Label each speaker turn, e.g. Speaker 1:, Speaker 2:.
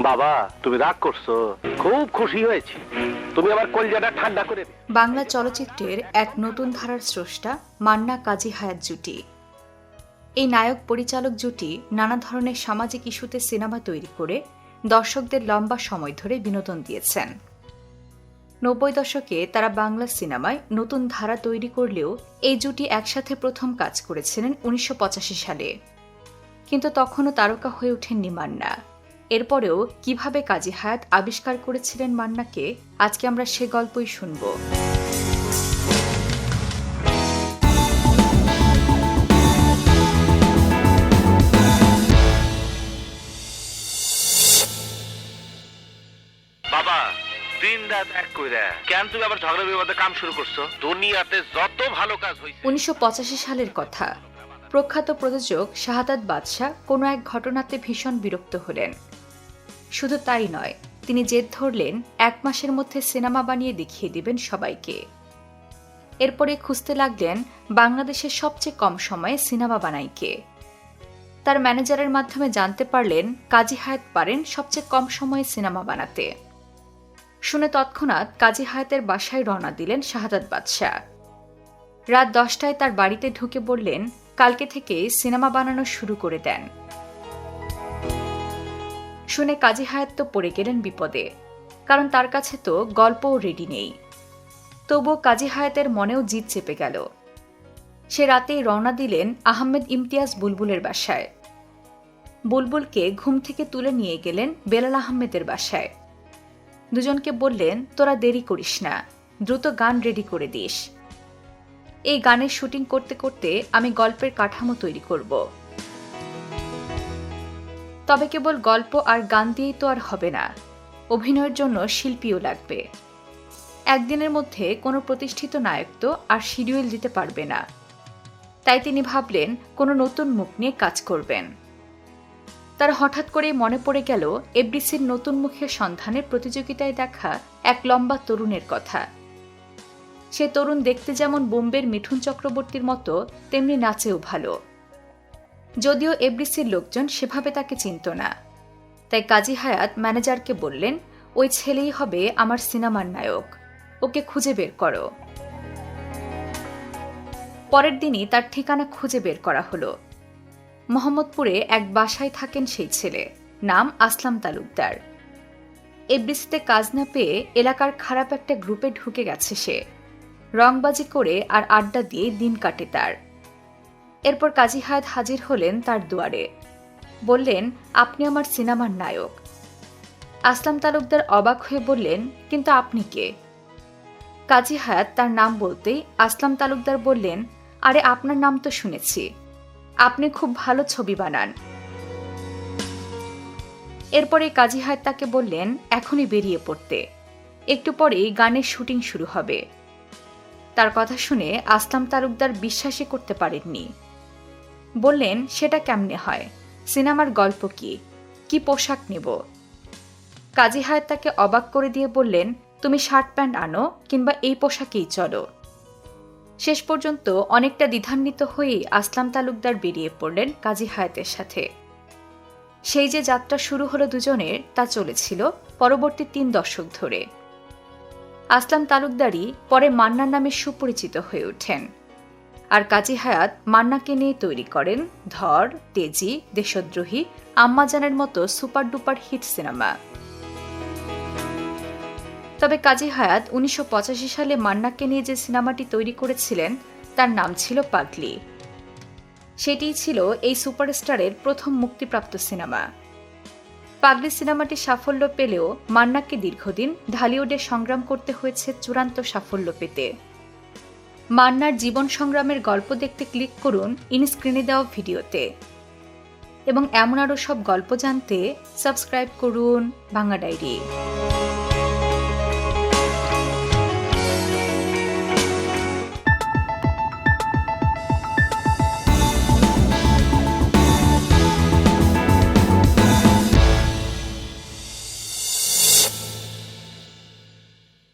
Speaker 1: বাবা, তুমি রাগ করছ। খুব খুশি হয়েছি। তুমি আমার কলজাটা ঠান্ডা করে
Speaker 2: বাংলা চলচ্চিত্রের এক নতুন ধারার স্রষ্টা মান্না কাজী হায়াত জুটি। এই নায়ক পরিচালক জুটি নানা ধরনের সামাজিক ইস্যুতে সিনেমা তৈরি করে দর্শকদের লম্বা সময় ধরে বিনোদন দিয়েছেন। নব্বই দশকে তারা বাংলা সিনেমায় নতুন ধারা তৈরি করলেও এই জুটি একসাথে প্রথম কাজ করেছিলেন উনিশশো পঁচাশি সালে। কিন্তু তখনও তারকা হয়ে ওঠেননি মান্না। এরপরেও কীভাবে কাজী হায়াত আবিষ্কার করেছিলেন মান্নাকে আজকে আমরা সে গল্পই শুনব।
Speaker 1: বাবা দিন রাত এক কইরা কেন তুমি আবার ঝগড়া বিবাদে কাম শুরু করছ? দুনিয়াতে যত ভালো কাজ হইছে।
Speaker 2: উনিশশো পঁচাশি সালের কথা। প্রখ্যাত প্রযোজক শাহাদাত বাদশাহ কোনো এক ঘটনাতে ভীষণ বিরক্ত হলেন। শুধু তাই নয়, তিনি জেদ ধরলেন এক মাসের মধ্যে সিনেমা বানিয়ে দেখিয়ে দিবেন সবাইকে। এরপরে খুঁজতে লাগলেন বাংলাদেশের সবচেয়ে কম সময়ে সিনেমা বানাইকে। তার ম্যানেজারের মাধ্যমে জানতে পারলেন কাজী হায়াত পারেন সবচেয়ে কম সময়ে সিনেমা বানাতে। শুনে তৎক্ষণাৎ কাজী হায়াতের বাসায় রওনা দিলেন শাহাদাত বাদশাহ। রাত দশটায় তার বাড়িতে ঢুকে বললেন, কালকে থেকে সিনেমা বানানো শুরু করে দেন। শুনে কাজী হায়াত তো পড়ে গেলেন বিপদে, কারণ তার কাছে তো গল্পও রেডি নেই। তবুও কাজী হায়াতের মনেও জিদ চেপে গেল। সে রাতেই রওনা দিলেন আহমেদ ইমতিয়াজ বুলবুলের বাসায়। বুলবুলকে ঘুম থেকে তুলে নিয়ে গেলেন বেলাল আহমেদের বাসায়। দুজনকে বললেন, তোরা দেরি করিস না, দ্রুত গান রেডি করে দিস। এই গানের শুটিং করতে করতে আমি গল্পের কাঠামো তৈরি করব। তবে কেবল গল্প আর গান দিয়েই তো আর হবে না। অভিনয়ের জন্য শিল্পীও লাগবে। একদিনের মধ্যে কোনো প্রতিষ্ঠিত নায়ক তো আর শিডিউল দিতে পারবে না। তাই তিনি ভাবলেন, কোনো নতুন মুখ নিয়ে কাজ করবেন। তার হঠাৎ করেই মনে পড়ে গেল, এফডিসির নতুন মুখের সন্ধানের প্রতিযোগিতায় দেখা এক লম্বা তরুণের কথা। সে তরুণ দেখতে যেমন বোম্বের মিঠুন চক্রবর্তীর মতো, তেমনি নাচেও ভালো। যদিও এফডিসির লোকজন সেভাবে তাকে চিনত না। তাই কাজী হায়াত ম্যানেজারকে বললেন, ওই ছেলেই হবে আমার সিনেমার নায়ক। ওকে খুঁজে বের করো। পরের দিনই তার ঠিকানা খুঁজে বের করা হলো। মোহাম্মদপুরে এক বাসায় থাকেন সেই ছেলে। নাম আসলাম তালুকদার। এফডিসিতে কাজ না পেয়ে এলাকার খারাপ একটা গ্রুপে ঢুকে গেছে সে। রংবাজি করে আর আড্ডা দিয়ে দিন কাটে তার। এরপর কাজী হায়াত হাজির হলেন তার দুয়ারে। বললেন, আপনি আমার সিনেমার নায়ক। আসলাম তালুকদার অবাক হয়ে বললেন, কিন্তু আপনি কে? কাজী হায়াত তার নাম বলতেই আসলাম তালুকদার বললেন, আরে, আপনার নাম তো শুনেছি। আপনি খুব ভালো ছবি বানান। এরপরে কাজী হায়াত তাকে বললেন, এখনই বেরিয়ে পড়তে। একটু পরেই গানের শুটিং শুরু হবে। তার কথা শুনে আসলাম তালুকদার বিশ্বাসই করতে পারেননি। বললেন, সেটা কেমনে হয়? সিনেমার গল্প কি? কি পোশাক নেব? কাজী হায়াত তাকে অবাক করে দিয়ে বললেন, তুমি শার্ট প্যান্ট আনো কিংবা এই পোশাকেই চলো। শেষ পর্যন্ত অনেকটা দ্বিধান্বিত হয়েই আসলাম তালুকদার বেরিয়ে পড়লেন কাজী হায়াতের সাথে। সেই যে যাত্রা শুরু হলো দুজনের, তা চলেছিল পরবর্তী তিন দশক ধরে। আসলাম তালুকদারই পরে মান্নার নামে সুপরিচিত হয়ে ওঠেন। আর কাজী হায়াত মান্নাকে নিয়ে তৈরি করেন ধর, তেজি, দেশদ্রোহী, আম্মাজানের মতো সুপার ডুপার হিট সিনেমা। তবে কাজী হায়াত উনিশশো পঁচাশি সালে মান্নাকে নিয়ে যে সিনেমাটি তৈরি করেছিলেন, তার নাম ছিল পাগলি। সেটিই ছিল এই সুপারস্টারের প্রথম মুক্তিপ্রাপ্ত সিনেমা। পাগলি সিনেমাটি সাফল্য পেলেও মান্নাকে দীর্ঘদিন ঢালিউডে সংগ্রাম করতে হয়েছে চূড়ান্ত সাফল্য পেতে। মান্নার জীবন সংগ্রামের গল্প দেখতে ক্লিক করুন ইনস্ক্রিনে দেওয়া ভিডিওতে। এবং এমন আরও সব গল্প জানতে সাবস্ক্রাইব করুন বাংলা ডায়েরি।